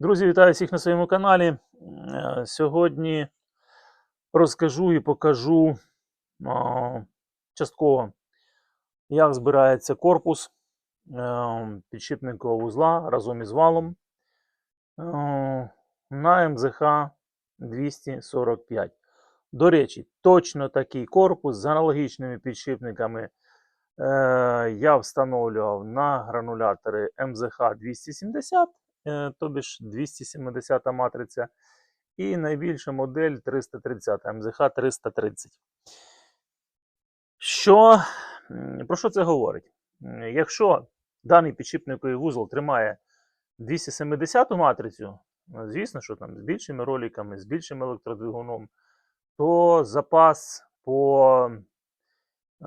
Друзі, вітаю всіх на своєму каналі. Е, Сьогодні розкажу і покажу частково, як збирається корпус е, підшипникового вузла разом із валом е, на МЗХ 245. До речі, точно такий корпус з аналогічними підшипниками я встановлював на гранулятори МЗХ 270 е, тобі ж 270 матриця, і найбільша модель 330 МЗХ 330. Що, про що це говорить? Якщо даний підшипниковий вузол тримає 270 матрицю, ну, звісно, що там з більшими роликами, з більшим електродвигуном, то запас по, е,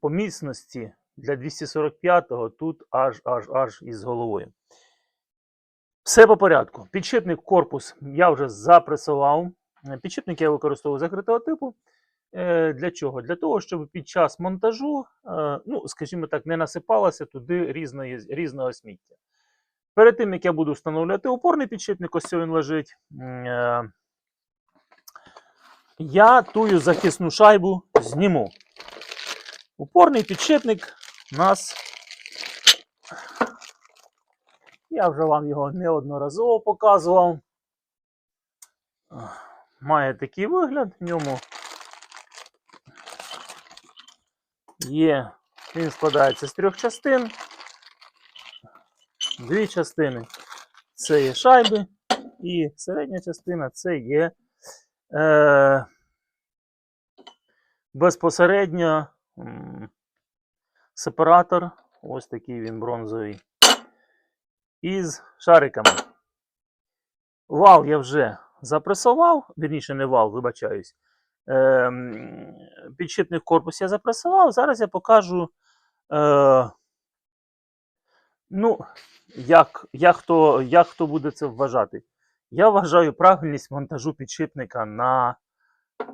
по міцності для 245-го тут аж аж аж із головою. Все по порядку. Підшипник корпус я вже запресував. Е, Підшипник я використовую закритого типу. Е, Для чого? Для того, щоб під час монтажу, е, ну, скажімо так, не насипалося туди різної, різного сміття. Перед тим, як я буду встановлювати опорний підшипник, ось він лежить. Я тую захисну шайбу зніму. Упорний підшипник у нас я вже вам його неодноразово показував. Має такий вигляд в ньому. Є, він складається з трьох частин. Дві частини це є шайби, і середня частина це є е, безпосередньо сепаратор. Ось такий він бронзовий із шариками. Вал я вже запресував, вірніше, не вал, вибачаюсь. Ем, підшипник корпус я запресував. Зараз я покажу, е, ну, як, як, хто, як хто буде це вважати. Я вважаю правильність монтажу підшипника на, е,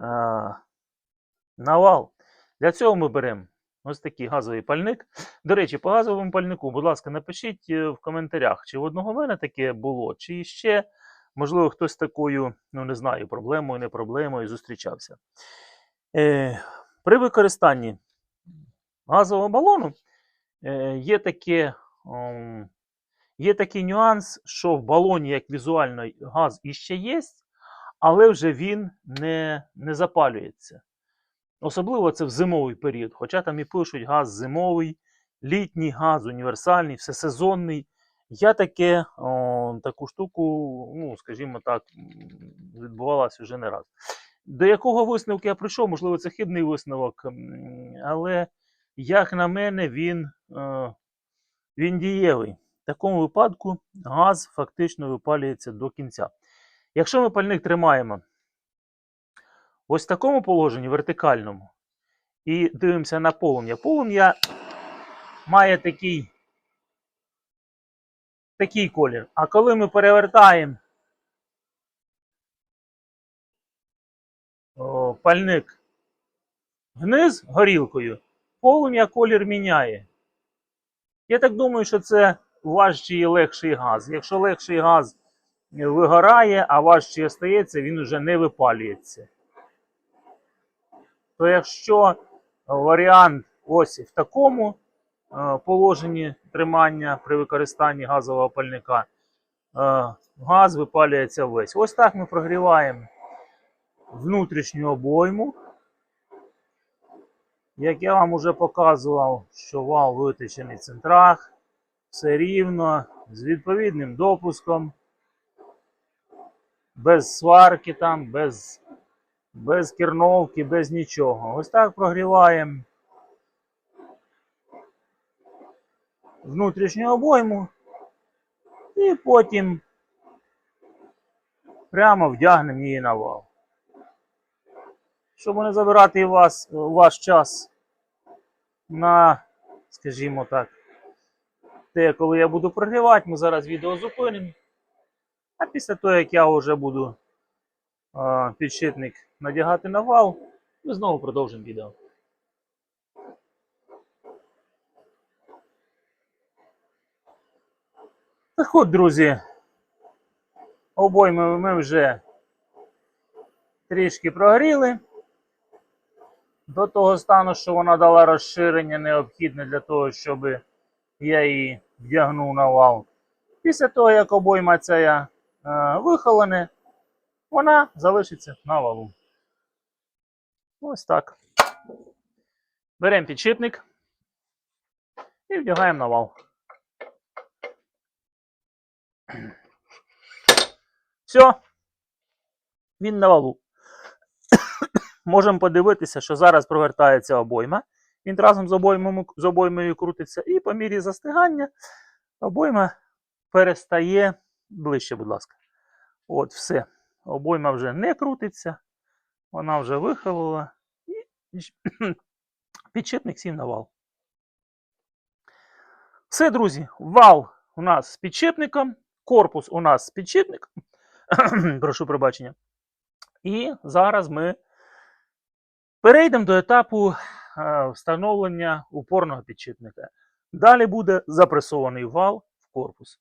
на вал. Для цього ми беремо Ось такий газовий пальник. До речі, по газовому пальнику, будь ласка, напишіть е, в коментарях, чи в одного мене таке було, чи ще, можливо, хтось такою, ну не знаю, проблемою, не проблемою зустрічався. Е, При використанні газового балону е, є, таке, ом, є такий нюанс, що в балоні, як візуально, газ іще є, але вже він не, не запалюється. Особливо це в зимовий період. Хоча там і пишуть газ зимовий, літній газ, універсальний, всесезонний. Я таке, о, таку штуку, ну, скажімо так, відбувалася вже не раз. До якого висновку я прийшов, можливо, це хибний висновок, але, як на мене, він, е, він дієвий. В такому випадку газ фактично випалюється до кінця. Якщо ми пальник тримаємо ось в такому положенні вертикальному. І дивимося на полум'я. Полум'я має такий, такий колір. А коли ми перевертаємо о, пальник вниз горілкою, полум'я колір міняє. Я так думаю, що це важчий і легший газ. Якщо легший газ вигорає, а важчий остається, він вже не випалюється то якщо варіант ось в такому е, положенні тримання при використанні газового пальника, е, газ випалюється весь. Ось так ми прогріваємо внутрішню обойму. Як я вам вже показував, що вал витичений в центрах, все рівно, з відповідним допуском, без сварки там, без без керновки, без нічого. Ось так прогріваємо внутрішню обойму і потім прямо вдягнемо її на вал. Щоб не забирати вас, ваш час на, скажімо так, те, коли я буду прогрівати, ми зараз відео зупинимо. А після того, як я вже буду підшипник надягати на вал, ми знову продовжимо відео. Так от, друзі, Обойми ми вже трішки прогріли до того стану, що вона дала розширення необхідне для того, щоб я її вдягнув на вал. Після того, як обойма ця е, вихолоне, вона залишиться на валу. Ось так. Беремо підшипник і вдягаємо на вал. Все. Він на валу. Можемо подивитися, що зараз провертається обойма. Він разом з обоймою, з обоймою крутиться, і по мірі застигання обойма перестає ближче, будь ласка. От, все. Обойма вже не крутиться, вона вже виховала. І підшипник сів на вал. Все, друзі, вал у нас з підшипником, корпус у нас з підшипником. Прошу пробачення. І зараз ми перейдемо до етапу е, встановлення упорного підшипника. Далі буде запресований вал в корпус.